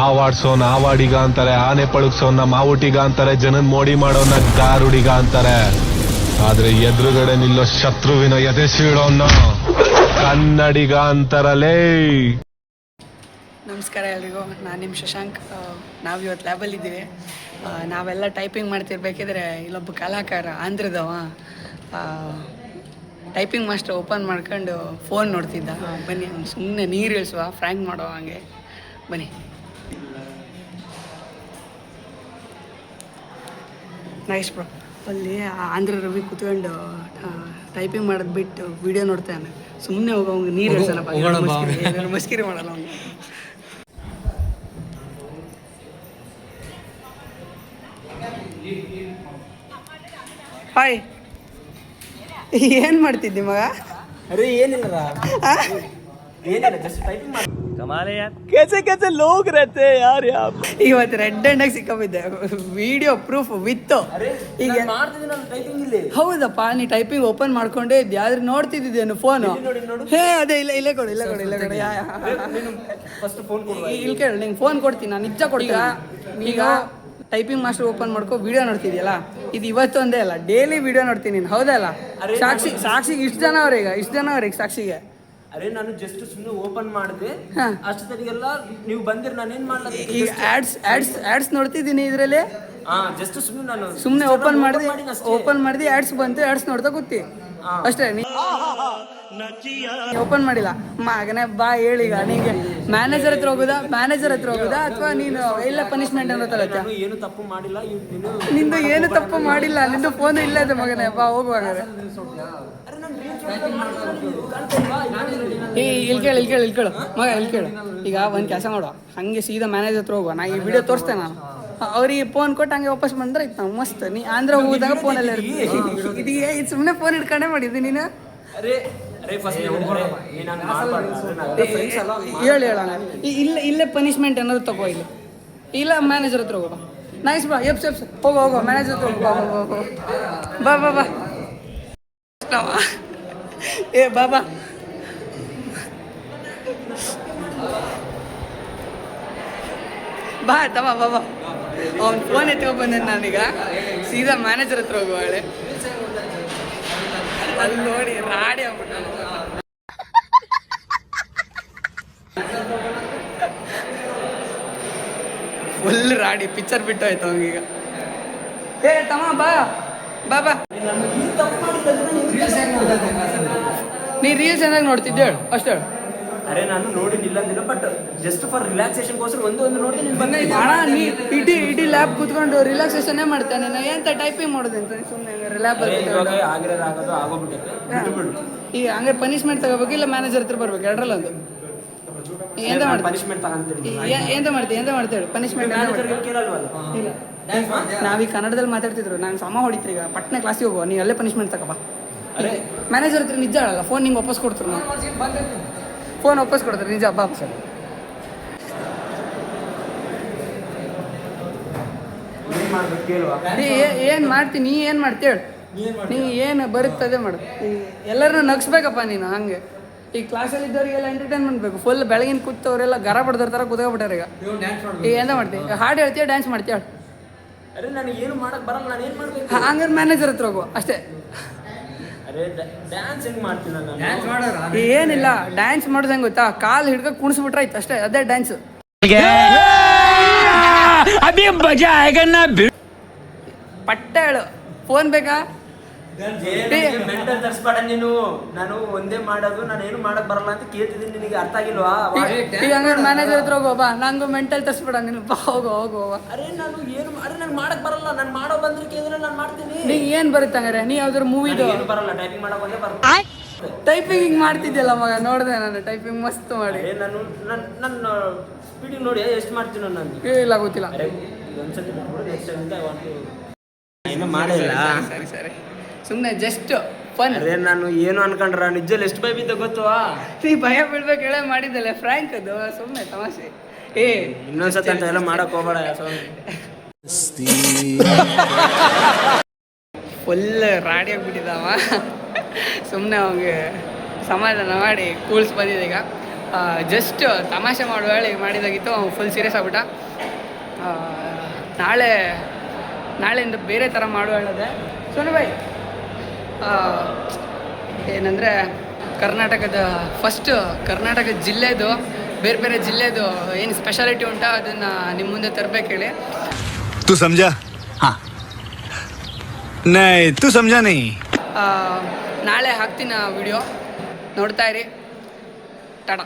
ಆವಾಡ್ಸೋನ್ ಆವಾಡಿಗ ಅಂತಾರೆ ಆನೆ ಪಳಗ್ಸೋನ್ನ ಮಾವುಟಿಗ ಅಂತಾರೆ ಜನನ್ ಮೋಡಿ ಮಾಡೋನ್ನ ಗಾರುಡಿಗ ಅಂತಾರೆ. ಆದ್ರೆ ಎದುರುಗಡೆ ನಿಲ್ಲೋ ಶತ್ರುವಿನ ಎದೆ ಕನ್ನಡಿಗ ಅಂತಾರಲೇ. ನಮಸ್ಕಾರ ಎಲ್ರಿಗೂ ನಾನು ನಿಮ್ಮ ಶಶಾಂಕ್. ಆ, ನಾವು ಇವತ್ತು ಲ್ಯಾಬಲ್ಲಿದ್ದೀವಿ ನಾವೆಲ್ಲ ಟೈಪಿಂಗ್ ಮಾಡ್ತಿರ್ಬೇಕಿದ್ರೆ ಇಲ್ಲೊಬ್ಬ ಕಲಾಕಾರ ಆಂಧ್ರದವ ಟೈಪಿಂಗ್ ಮಾಸ್ಟರ್ ಓಪನ್ ಮಾಡ್ಕೊಂಡು ಫೋನ್ ನೋಡ್ತಿದ್ದ. ಆ, ಬನ್ನಿ ಸುಮ್ಮನೆ ನೀರು ಇಳಿಸುವ ಫ್ರ್ಯಾಂಕ್ ಮಾಡೋ ಹಂಗೆ. ಬನ್ನಿ. ನೈಸ್ ಬ್ರೋ ಅಲ್ಲಿ ಆಂಧ್ರ ರವಿ ಕುತ್ಕೊಂಡು ಟೈಪಿಂಗ್ ಮಾಡೋದು ಬಿಟ್ಟು ವಿಡಿಯೋ ನೋಡ್ತಾನೆ ಸುಮ್ಮನೆ ಹೋಗೋ ಅವ್ನಿಗೆ ನೀರು ಇಳಿಸಲ್ಲ ಮಸ್ಕಿರಿ ಮಾಡಲ್ಲ ಅವ್ನು ಹಾಯ್ ಏನ್ ಮಾಡ್ತಿದ್ದಿ ಮಗ? ಅರೆ ಏನಿಲ್ಲ? ಏನಿಲ್ಲ ಕೆಸೆ ಟೈಪಿಂಗ್ ಮಾಡಿ. ಕಮಾಲೆ ಯಾರ್ ರತೆ ಯಾರ್ ಯಾರ್? ಇವತ್ತು ರೆಡ್ ಹ್ಯಾಂಡ್ ಆಗಿ ಸಿಕ್ಕಬಿದ್ದೆ. ವಿಡಿಯೋ ಪ್ರೂಫ್ ವಿತ್ ಈಗ ಟೈಪಿಂಗ್ ಇಲ್ಲಿ. ಹೌದಪ್ಪ ನೀ ಟೈಪಿಂಗ್ ಓಪನ್ ಮಾಡ್ಕೊಂಡೆ ಯಾರು ನೋಡ್ತಿದ್ದೇನು ಫೋನ್ ಹೇ ಅದೇ ಇಲ್ಲ ಇಲ್ಲೇ ಕೊಡು ಇಲ್ಲ ಕೊಡು ಇಲ್ಲ ಕೊಡು. ಫಸ್ಟ್ ಫೋನ್ ಕೊಡು. ಇಲ್ಲಿ ಕೇಳು ನಿಂಗೆ ಫೋನ್ ಕೊಡ್ತೀನಿ ನಾನು ನಿಜ ಕೊಡ್ತೀರಾ ಈಗ ಟೈಪಿಂಗ್ ಮಾಸ್ಟರ್ ಓಪನ್ ಮಾಡ್ಕೊ ವಿಡಿಯೋ ನೋಡ್ತಿದ್ಯಲ್ಲ? ಇದು ಇವತ್ತೊಂದೇ ಅಲ್ಲ ಡೈಲಿ ವಿಡಿಯೋ ನೋಡ್ತೀನಿ ನೀನು ಹೌದಲ್ಲ? ಸಾಕ್ಷಿ ಸಾಕ್ಷಿಗೆ ಇಷ್ಟು ಜನ ಅವ್ರೀಗ ಇಷ್ಟು ಜನ ಅವ್ರಿಗೆ ಸಾಕ್ಷಿಗೆ. ಅರೆ ನಾನು ಜಸ್ಟ್ ಸುಮ್ಮನೆ ಓಪನ್ ಮಾಡಿದೆ. ಅಷ್ಟೊತ್ತಿಗೆಲ್ಲ ನೀವು ಬಂದಿರ ನಾನು ಏನ್ ಮಾಡ್ಲಿ ಈಗ ಆಡ್ಸ್ ಆಡ್ಸ್ ಆಡ್ಸ್ ನೋಡ್ತಿದ್ದೀನಿ ಇದರಲ್ಲಿ. ಹಾ ಜಸ್ಟ್ ಸುಮ್ಮನೆ ನಾನು ಸುಮ್ಮನೆ ಓಪನ್ ಮಾಡಿದೆ ಓಪನ್ ಮಾಡಿದೆ ಆಡ್ಸ್ ಬಂತು ಆಡ್ಸ್ ನೋಡ್ತಾ ಕೂತಿ. ಅಷ್ಟೇ ನೀ ಓಪನ್ ಮಾಡಿಲ್ಲ. ಮಗನೇ ಬಾ ಹೇಳೀಗ ನಿಂಗೆ ಮ್ಯಾನೇಜರ್ ಹತ್ರ ಹೋಗುದಾ? ಮ್ಯಾನೇಜರ್ ಹತ್ರ ಹೋಗುದಾ? ಅಥವಾ ನೀನು ಎಲ್ಲ ಪನಿಷ್ಮೆಂಟ್ ಅನ್ನೋ ಏನು ತಪ್ಪು ಮಾಡಿಲ್ಲ ನಿಂದು ಏನು ತಪ್ಪು ಮಾಡಿಲ್ಲ ನಿಂದು ಫೋನ್ ಇಲ್ಲ ಇದೆ ಮಗನೇ ಬಾ ಹೋಗುವಾಗ. ಏ ಇಲ್ಲಿ ಕೇಳು ಇಲ್ಲಿ ಕೇಳು ಇಲ್ಲಿ ಕೇಳು. ಮಗ ಇಲ್ಲಿ ಕೇಳು. ಈಗ ಒಂದು ಕೆಲಸ ಮಾಡುವ ಹಂಗೆ ಸೀದಾ ಮ್ಯಾನೇಜರ್ ಹತ್ರ ಹೋಗುವ. ನಾ ಈ ವಿಡಿಯೋ ತೋರಿಸ್ತೇನೆ ನಾನು. ಅವ್ರಿಗೆ ಫೋನ್ ಕೊಟ್ಟು ಹಂಗೆ ವಾಪಸ್ ಬಂದ್ರೆ ಇತ್ತು ನಾವು ಮಸ್ತ್. ನೀ ಆಂಧ್ರ ಹೋದಾಗ ಫೋನಲ್ಲಿ ಅಲ್ಲ ಇದು ಸುಮ್ಮನೆ ಫೋನ್ ಹಿಡ್ಕೊಂಡೆ ಮಾಡಿದ್ದಿ ನೀನು? ಹೇಳಿ ಹೇಳೋಣ ಈ- ಇಲ್ಲೇ ಇಲ್ಲೇ ಪನಿಷ್ಮೆಂಟ್ ಏನಾದ್ರು ತಗೋ ಇಲ್ಲ. ಇಲ್ಲ ಮ್ಯಾನೇಜರ್ ಹತ್ರ ಹೋಗೋ ನೈಸ್ ಬಾ. ಎಪ್ಸ್ ಎಪ್ಸ್. ಹೋಗೋ ಹೋಗೋ. ಮ್ಯಾನೇಜರ್ ಹತ್ರ ಹೋಗೋ. ಬಾ. ಬಾ ಬಾ. ಏ ಬಾಬಾ ಬಾ. ತಮಾ ತಮ್ಮ ಬಾ ಬಾ. ಅವ್ನು ಫೋನ್ ಎತ್ಕೊ ಬಂದ ನಾನೀಗ. ಸೀದಾ ಮ್ಯಾನೇಜರ್ ಹತ್ರ ಹೋಗುವಾಳೆ ಅಲ್ಲಿ ನೋಡಿ, ರಾಡಿ ಆಗ್ಬಿಟ್ಟು ಫುಲ್ ರಾಡಿ ಪಿಕ್ಚರ್ ಬಿಟ್ಟು ಆಯ್ತು ಅವಂಗೀಗ ಏ, ತಮ್ಮ, ಬಾ. ಬಾ ಬಾ. ನೀ ರೀಲ್ಸ್ ಏನಾಗ ನೋಡ್ತಿದ್ದೆ ಹೇಳು ಅಷ್ಟು ಹೇಳು. ಅರೆ ನಾನು ನೋಡಿಲ್ಲ ಅಂದಿಲ್ಲ ಬಟ್ ಜಸ್ಟ್ ಫಾರ್ ರಿಲ್ಯಾಕ್ಸೇಷನ್ಗೋಸ್ಕರ ಒಂದು ಒಂದು ನೋಡಿ ನೀನು ಬಂದೆ ಅಣ್ಣ ನೀ ಇಡಿ ಇಡಿ ಲ್ಯಾಬ್ ಕೂತ್ಕೊಂಡು ರಿಲ್ಯಾಕ್ಸೇಷನ್ನೇ ಮಾಡ್ತಾನೆ ನಾ ಎಂತ ಟೈಪಿಂಗ್ ಮಾಡೋದು ಅಂತ ಸುಮ್ಮನೆ ಲ್ಯಾಬ್ ಆಗಿರೋದು ಆಗೋದು ಆಗೋಗ್ಬಿಟ್ಟೈತೆ. ಈ ಹಂಗೆ ಪನಿಷ್ಮೆಂಟ್ ತಗೋಬೇಕು ಇಲ್ಲ ಮ್ಯಾನೇಜರ್ ಹತ್ರ ಬರ್ಬೇಕು? ಎರಡರಲ್ಲಿ ಒಂದು. ಎಂತ ಮಾಡ್ತೀನಿ ಪನಿಷ್ಮೆಂಟ್ ತಗೊಂತೀನಿ. ಎಂತ ಮಾಡ್ತೀನಿ. ಎಂತ ಮಾಡ್ತೇಳಿ ಪನಿಷ್ಮೆಂಟ್ ನಾವೀಗ ಕನ್ನಡದಲ್ಲಿ ಮಾತಾಡ್ತಿದ್ರು. ನಾನು ಸಮ ಹೊಡಿತ್ರಿ ಈಗ. ಪಟ್ನೆ ಕ್ಲಾಸಿಗೆ ಹೋಗುವ. ನೀ ಅಲ್ಲೇ ಪನಿಷ್ಮೆಂಟ್ ತಗೋಬಾ. ಅರೆ ಮ್ಯಾನೇಜರ್ ಹತ್ರ ನಿಜ ಹೇಳಲ್ಲ ಫೋನ್ ನಿಂಗೆ ವಾಪಸ್ ಕೊಡ್ತಾರೆ ನಾವು ಫೋನ್ ವಾಪಸ್ ಕೊಡ್ತಾರೆ ನಿಜ ಬಾಬು ಸರ್ ಏನ್ ಮಾಡ್ತೀನಿ ನೀ ಏನು ಮಾಡ್ತೇಳಿ ನೀ ಏನು ಬರುತ್ತದೆ ಮಾಡು. ಎಲ್ಲರನ್ನ ನಗ್ಸ್ಬೇಕಪ್ಪ ನೀನು ಹಂಗೆ. ಈ ಕ್ಲಾಸಲ್ಲಿ ಇದ್ದವರಿಗೆಲ್ಲ ಎಂಟರ್ಟೈನ್ಮೆಂಟ್ ಬೇಕು. ಫುಲ್ ಬೆಳಗಿನ ಕೂತವರೆಲ್ಲ ಗರ ತರ ಕೂತ್ಕೊಬಿಟ್ಟಾರೆ ಈಗ. ಈಗ ಎಂತ ಮಾಡ್ತೀವಿ ಹಾಡು ಹೇಳ್ತೀಯ ಡ್ಯಾನ್ಸ್ ಮಾಡ್ತೀಯ? ಹೇಳು ನನಗೆ ಏನು ಮಾಡಕ್ ಬರಲ್ಲ ನಾನು ಏನ್ ಮಾಡ್ಬೇಕು? ಹಂಗಾರೆ ಮ್ಯಾನೇಜರ್ ಹತ್ರ ಹೋಗುವ ಅಷ್ಟೇ. ಏನಿಲ್ಲ ಡ್ಯಾನ್ಸ್ ಮಾಡೋದು ಹೆಂಗ್ ಗೊತ್ತಾ? ಕಾಲು ಹಿಡ್ಕ ಕುಣಿಸ್ಬಿಟ್ರೆ ಆಯ್ತು ಅಷ್ಟೇ ಅದೇ ಡ್ಯಾನ್ಸ್ ಪಟ್ಟ ಹೇಳು ಫೋನ್ ಬೇಕಾ? ಮೆಂಟಲ್ ತರ್ಸ್ಬೇಡ ನೀನು. ನಾನು ಒಂದೇ ಮಾಡೋದು ನಾನು ಏನು ಮಾಡಕ್ ಬರಲ್ಲ ಅಂತ ಕೇಳ್ತಿದ್ದೀನಿ. ನಿನಗೆ ಅರ್ಥ ಆಗಿಲ್ವಾ? ಈಗ ಹಂಗಾರೆ ಮ್ಯಾನೇಜರ್ ಹತ್ರ ಹೋಗೋ ಬಾ. ನಂಗೂ ಮೆಂಟಲ್ ತರಿಸ್ಬೇಡ ನೀನು. ಬಾ ಹೋಗೋ ಹೋಗೋ ಅರೆ ನಾನು ಏನು ಅರೆ ನಾನು ಮಾಡಕ್ ಬರಲ್ಲ. ನಾನು ಮಾಡೋ ಬಂದ್ರೆ ಕೇಳಿದ್ರೆ ನಾನು ಮಾಡ್ತೀನಿ. ನೀ ಏನು ಬರುತ್ತೆ ಹಂಗಾರೆ? ನೀ ಯಾವ್ದಾರು ಮೂವಿದು ಏನು ಬರಲ್ಲ. ಟೈಪಿಂಗ್ ಮಾಡಕ್ ಒಂದೇ ಬರಲ್ಲ ಟೈಪಿಂಗ್ ಹಿಂಗ್ ಮಾಡ್ತಿದ್ಯಲ್ಲ ಮಗ? ನೋಡಿದೆ ನಾನು. ಟೈಪಿಂಗ್ ಮಸ್ತ್ ಮಾಡಿ. ಅರೆ ನಾನು ನನ್ನ ನನ್ನ ಸ್ಪೀಡಿಂಗ್ ನೋಡಿ ಎಷ್ಟು ಮಾಡ್ತೀನಿ ನಾನು ಏ, ಇಲ್ಲ ಗೊತ್ತಿಲ್ಲ. ಅರೆ ಒಂದ್ಸತಿ ನೆಕ್ಸ್ಟ್ ಟೈಮ್ ಮಾಡಿಲ್ಲ. ಸರಿ ಸರಿ. ಸುಮ್ಮನೆ ಜಸ್ಟ್ ಫನ್ ಅದೇ ನಾನು ಏನು ಅನ್ಕೊಂಡ್ರ? ನಿಜಲ್ಲಿ ಎಷ್ಟು ಭಯ ಬಿದ್ದ ಗೊತ್ತು ನೀ ಭಯ ಬೀಳ್ಬೇಕು ಹೇಳೇ ಮಾಡಿದ್ದಲ್ಲ ಫ್ರ್ಯಾಂಕ್ ಅದು ಸುಮ್ಮನೆ ತಮಾಷೆ. ಏ ಇನ್ನೊಂದ್ಸತಿ ಅಂತ ಎಲ್ಲ ಮಾಡಕ್ ಹೋಗ್ಬೇಡ ಫುಲ್ ರಾಡಿ ಆಗ್ಬಿಟ್ಟಿದ್ದಾವ. ಸುಮ್ಮನೆ ಅವಂಗೆ ಸಮಾಧಾನ ಮಾಡಿ ಕೂಲ್ಸ್ ಬಂದಿದೆ ಈಗ. ಜಸ್ಟ್ ತಮಾಷೆ ಮಾಡುವ ಹೇಳಿ ಮಾಡಿದಾಗಿತ್ತು ಫುಲ್ ಸೀರಿಯಸ್ ಆಗ್ಬಿಟ್ಟ. ನಾಳೆ ನಾಳೆಯಿಂದ ಬೇರೆ ಥರ ಮಾಡುವ ಹೇಳದೆ. ಸೋನು ಬಾಯ್ ಏನಂದರೆ ಕರ್ನಾಟಕದ ಫಸ್ಟ್ ಕರ್ನಾಟಕ ಜಿಲ್ಲೆದು ಬೇರೆ ಬೇರೆ ಜಿಲ್ಲೆದು ಏನು ಸ್ಪೆಷಾಲಿಟಿ ಉಂಟ ಅದನ್ನು ನಿಮ್ಮ ಮುಂದೆ ತರಬೇಕು ಹೇಳಿ. ತು ಸಮಜ ಹಾಂ. ತು ಸಂಜಾ ನೀ. ನಾಳೆ ಹಾಕ್ತೀನಿ ವಿಡಿಯೋ ನೋಡ್ತಾ ಇರಿ. ಟಾಟಾ